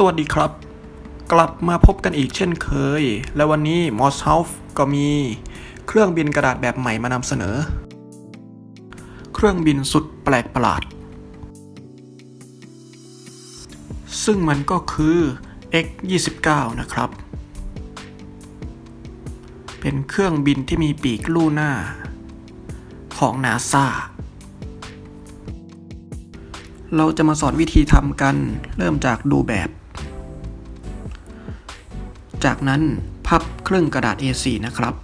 สวัสดีครับ กลับมาพบกันอีกเช่นเคย และวันนี้ m o s h o u s ก็มีเครื่องบินกระดาษแบบใหม่มานำเสนอ เครื่องบินสุดแปลกประหลาด ซึ่งมันก็คือ X29 นะครับ เป็นเครื่องบินที่มีปีกลู่หน้า ของนาซาเราจะมาสอนวิธีทำกัน เริ่มจากดูแบบ จากนั้นพับครึ่งกระดาษ A4 นะครับ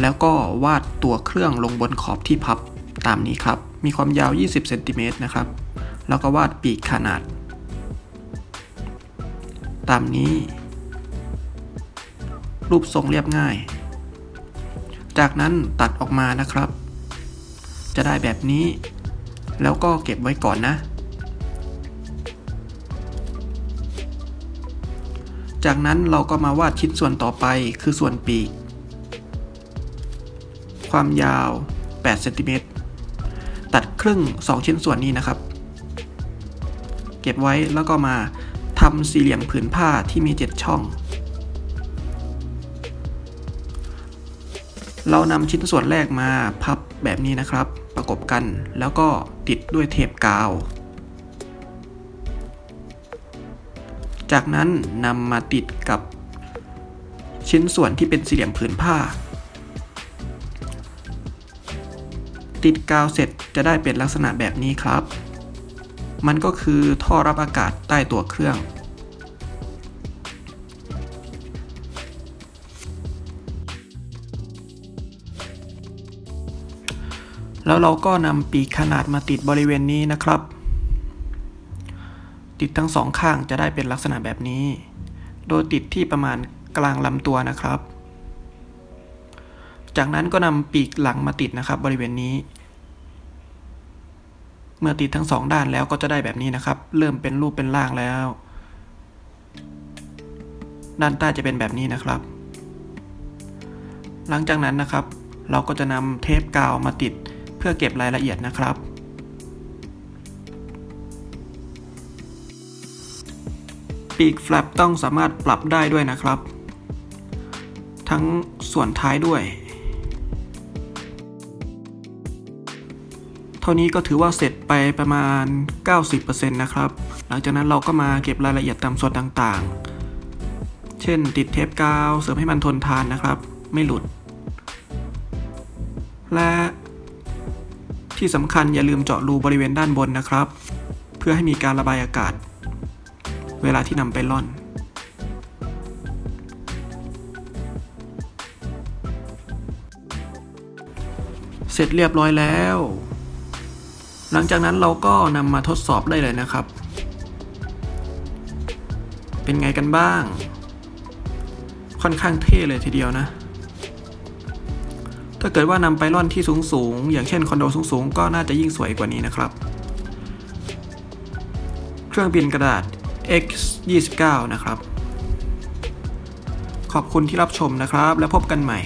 แล้วก็วาดตัวเครื่องลงบนขอบที่พับตามนี้ครับ มีความยาว 20เซนติเมตรนะครับ แล้วก็วาดปีกขนาด ตามนี้ รูปทรงเรียบง่าย จากนั้นตัดออกมานะครับ จะได้แบบนี้ แล้วก็เก็บไว้ก่อนนะ จากนั้นเราก็มาวาดชิ้นส่วนต่อไปคือส่วนปีก ความยาว 8 เซนติเมตร ตัดครึ่ง 2 ชิ้นส่วนนี้นะครับ เก็บไว้แล้วก็มาทำสี่เหลี่ยมผืนผ้าที่มี 7 ช่อง เรานำชิ้นส่วนแรกมาพับแบบนี้นะครับ ประกบกันแล้วก็ติดด้วยเทปกาว จากนั้นนำมาติดกับชิ้นส่วนที่เป็นสี่เหลี่ยมผืนผ้า ติดกาวเสร็จจะได้เป็นลักษณะแบบนี้ครับ มันก็คือท่อรับอากาศใต้ตัวเครื่อง แล้วเราก็นำปีกขนาดมาติดบริเวณนี้นะครับ ติดทั้งสองข้างจะได้เป็นลักษณะแบบนี้ โดยติดที่ประมาณกลางลำตัวนะครับ จากนั้นก็นำปีกหลังมาติดนะครับ บริเวณนี้ เมื่อติดทั้งสองด้านแล้วก็จะได้แบบนี้นะครับ เริ่มเป็นรูปเป็นร่างแล้ว ด้านใต้จะเป็นแบบนี้นะครับ หลังจากนั้นนะครับ เราก็จะนำเทปกาวมาติดเพื่อเก็บรายละเอียดนะครับ ปีกแฟลปต้องสามารถปรับได้ด้วยนะครับ ทั้งส่วนท้ายด้วย เท่านี้ก็ถือว่าเสร็จไปประมาณ 90%นะครับ หลังจากนั้นเราก็มาเก็บรายละเอียดตามส่วนต่างๆ เช่นติดเทปกาวเสริมให้มันทนทานนะครับ ไม่หลุด และที่สำคัญอย่าลืมเจาะรูบริเวณด้านบนนะครับ เพื่อให้มีการระบายอากาศ เวลาที่นำไปล่อน เสร็จเรียบร้อยแล้ว หลังจากนั้นเราก็นำมาทดสอบได้เลยนะครับ เป็นไงกันบ้าง ค่อนข้างเท่เลยทีเดียวนะ ถ้าเกิดว่านำไปร่อนที่สูงๆ อย่างเช่นคอนโดสูงสูงๆ ก็น่าจะยิ่งสวยกว่านี้นะครับ เครื่องบินกระดาษ X 29 นะครับ ขอบคุณที่รับชมนะครับ แล้วพบกันใหม่